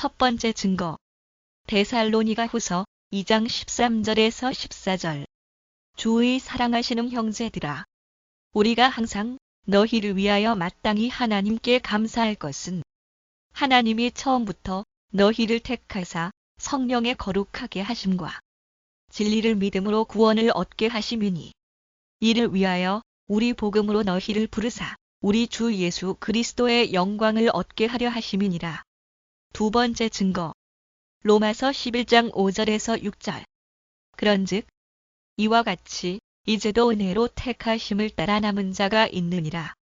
첫 번째 증거. 데살로니가 후서 2장 13절에서 14절. 주의 사랑하시는 형제들아. 우리가 항상 너희를 위하여 마땅히 하나님께 감사할 것은 하나님이 처음부터 너희를 택하사 성령에 거룩하게 하심과 진리를 믿음으로 구원을 얻게 하심이니 이를 위하여 우리 복음으로 너희를 부르사 우리 주 예수 그리스도의 영광을 얻게 하려 하심이니라. 두 번째 증거. 로마서 11장 5절에서 6절. 그런즉 이와 같이 이제도 은혜로 택하심을 따라 남은 자가 있느니라.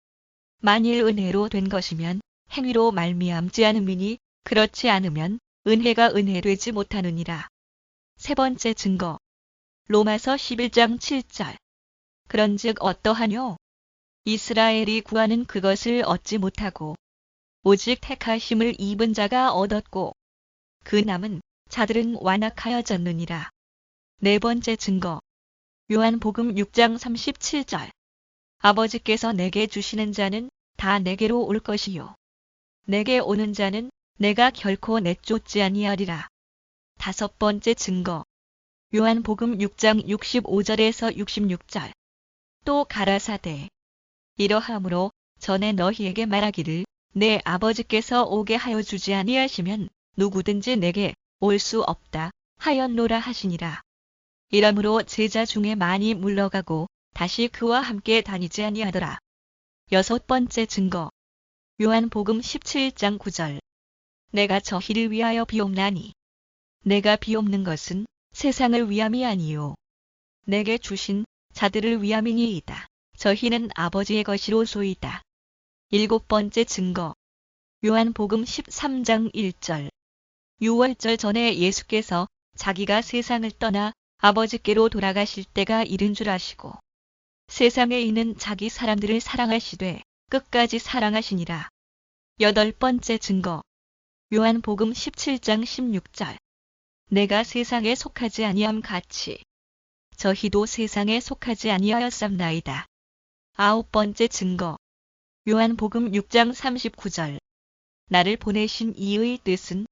만일 은혜로 된 것이면 행위로 말미암지 않음이니 그렇지 않으면 은혜가 은혜되지 못하느니라. 세 번째 증거. 로마서 11장 7절. 그런즉 어떠하뇨? 이스라엘이 구하는 그것을 얻지 못하고 오직 택하심을 입은 자가 얻었고 그 남은 자들은 완악하여졌느니라. 네 번째 증거. 요한복음 6장 37절. 아버지께서 내게 주시는 자는 다 내게로 올 것이요. 내게 오는 자는 내가 결코 내쫓지 아니하리라. 다섯 번째 증거. 요한복음 6장 65절에서 66절. 또 가라사대. 이러함으로 전에 너희에게 말하기를 내 아버지께서 오게 하여 주지 아니하시면 누구든지 내게 올 수 없다 하였노라 하시니라. 이러므로 제자 중에 많이 물러가고 다시 그와 함께 다니지 아니하더라. 여섯 번째 증거. 요한복음 17장 9절. 내가 저희를 위하여 비옵나니. 내가 비옵는 것은 세상을 위함이 아니요. 내게 주신 자들을 위함이니이다. 저희는 아버지의 것이로소이다. 일곱 번째 증거. 요한복음 13장 1절. 6월절 전에 예수께서 자기가 세상을 떠나 아버지께로 돌아가실 때가 이른 줄 아시고 세상에 있는 자기 사람들을 사랑하시되 끝까지 사랑하시니라. 여덟 번째 증거. 요한복음 17장 16절. 내가 세상에 속하지 아니함 같이 저희도 세상에 속하지 아니하였삼나이다. 아홉 번째 증거. 요한복음 6장 39절. 나를 보내신 이의 뜻은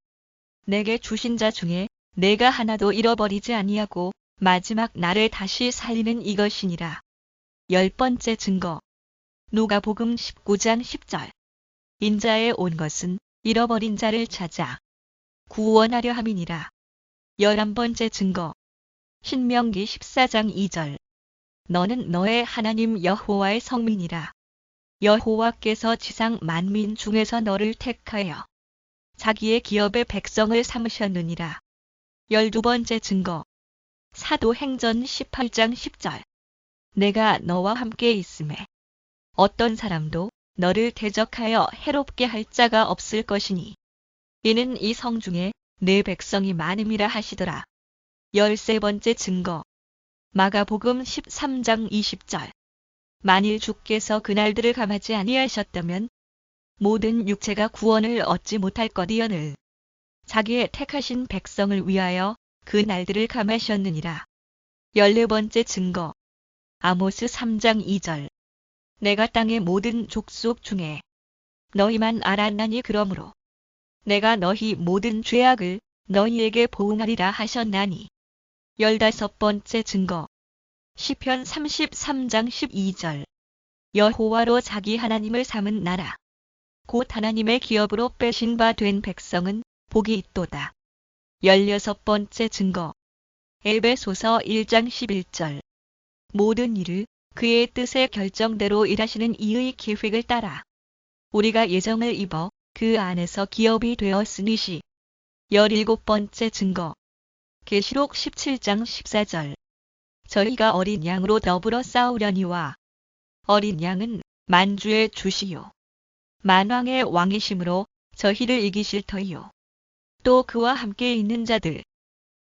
내게 주신 자 중에 내가 하나도 잃어버리지 아니하고 마지막 나를 다시 살리는 이것이니라. 열 번째 증거. 누가복음 19장 10절. 인자에 온 것은 잃어버린 자를 찾아 구원하려 함이니라. 열한 번째 증거. 신명기 14장 2절. 너는 너의 하나님 여호와의 성민이라. 여호와께서 지상 만민 중에서 너를 택하여 자기의 기업의 백성을 삼으셨느니라. 열두 번째 증거. 사도행전 18장 10절. 내가 너와 함께 있음에 어떤 사람도 너를 대적하여 해롭게 할 자가 없을 것이니 이는 이 성 중에 내 백성이 많음이라 하시더라. 열세 번째 증거. 마가복음 13장 20절. 만일 주께서 그날들을 감하지 아니하셨다면 모든 육체가 구원을 얻지 못할 것이여늘 자기의 택하신 백성을 위하여 그 날들을 감하셨느니라. 열네 번째 증거. 아모스 3장 2절. 내가 땅의 모든 족속 중에 너희만 알았나니 그러므로 내가 너희 모든 죄악을 너희에게 보응하리라 하셨나니. 열다섯 번째 증거. 시편 33장 12절. 여호와로 자기 하나님을 삼은 나라. 곧 하나님의 기업으로 빼신 바 된 백성은 복이 있도다. 열여섯 번째 증거. 에베소서 1장 11절. 모든 일을 그의 뜻의 결정대로 일하시는 이의 계획을 따라 우리가 예정을 입어 그 안에서 기업이 되었으니시. 열일곱 번째 증거. 계시록 17장 14절. 저희가 어린 양으로 더불어 싸우려니와 어린 양은 만주의 주시요. 만왕의 왕이심으로 저희를 이기실 터이요. 또 그와 함께 있는 자들,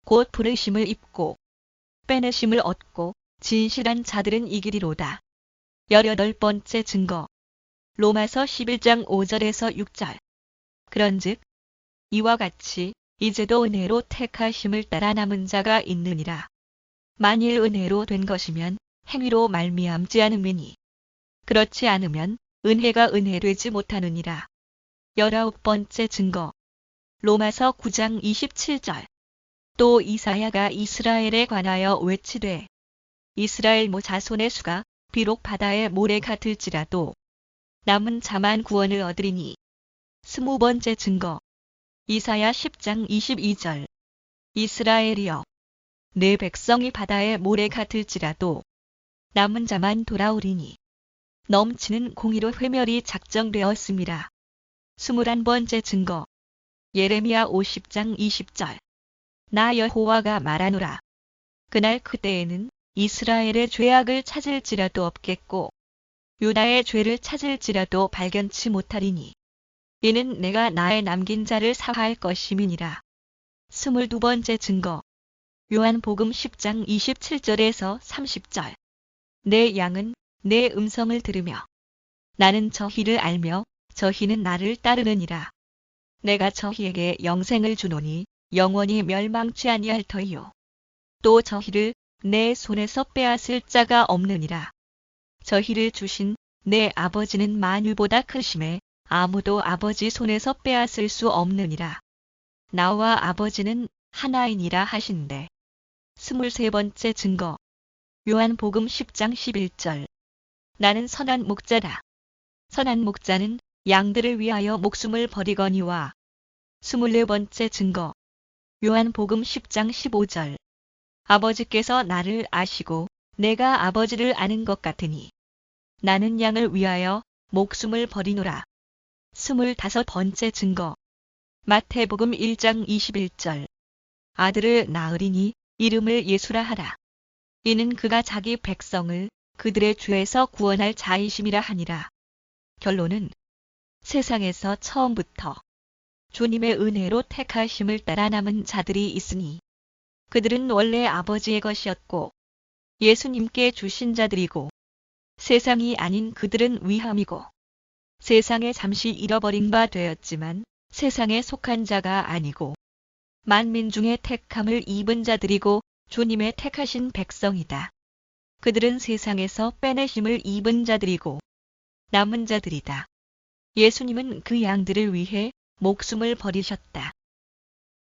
곧 부르심을 입고 빼내심을 얻고 진실한 자들은 이기리로다. 열여덟 번째 증거. 로마서 11장 5절에서 6절. 그런즉 이와 같이 이제도 은혜로 택하심을 따라 남은 자가 있느니라. 만일 은혜로 된 것이면 행위로 말미암지 않음이니 그렇지 않으면 은혜가 은혜되지 못하느니라. 열아홉 번째 증거. 로마서 9장 27절. 또 이사야가 이스라엘에 관하여 외치되 이스라엘 모 자손의 수가 비록 바다의 모래 같을지라도 남은 자만 구원을 얻으리니 스무 번째 증거 이사야 10장 22절 이스라엘이여 내 백성이 바다의 모래 같을지라도 남은 자만 돌아오리니 넘치는 공의로 회멸이 작정되었습니다. 스물한 번째 증거 예레미야 50장 20절 나 여호와가 말하노라 그날 그때에는 이스라엘의 죄악을 찾을지라도 없겠고 유다의 죄를 찾을지라도 발견치 못하리니 이는 내가 나의 남긴 자를 사할 것임이니라. 스물두 번째 증거 요한복음 10장 27절에서 30절 내 양은 내 음성을 들으며 나는 저희를 알며 저희는 나를 따르느니라. 내가 저희에게 영생을 주노니 영원히 멸망치 아니할 터이요. 또 저희를 내 손에서 빼앗을 자가 없느니라. 저희를 주신 내 아버지는 만유보다 크심에 아무도 아버지 손에서 빼앗을 수 없느니라. 나와 아버지는 하나이니라 하신대. 스물세 번째 증거. 요한복음 10장 11절. 나는 선한 목자다. 선한 목자는 양들을 위하여 목숨을 버리거니와. 스물네 번째 증거. 요한복음 10장 15절. 아버지께서 나를 아시고 내가 아버지를 아는 것 같으니 나는 양을 위하여 목숨을 버리노라. 스물다섯 번째 증거. 마태복음 1장 21절. 아들을 낳으리니 이름을 예수라 하라. 이는 그가 자기 백성을 그들의 죄에서 구원할 자이심이라 하니라. 결론은 세상에서 처음부터 주님의 은혜로 택하심을 따라 남은 자들이 있으니 그들은 원래 아버지의 것이었고 예수님께 주신 자들이고 세상이 아닌 그들은 위함이고 세상에 잠시 잃어버린 바 되었지만 세상에 속한 자가 아니고 만민 중에 택함을 입은 자들이고 주님의 택하신 백성이다. 그들은 세상에서 빼내심을 입은 자들이고 남은 자들이다. 예수님은 그 양들을 위해 목숨을 버리셨다.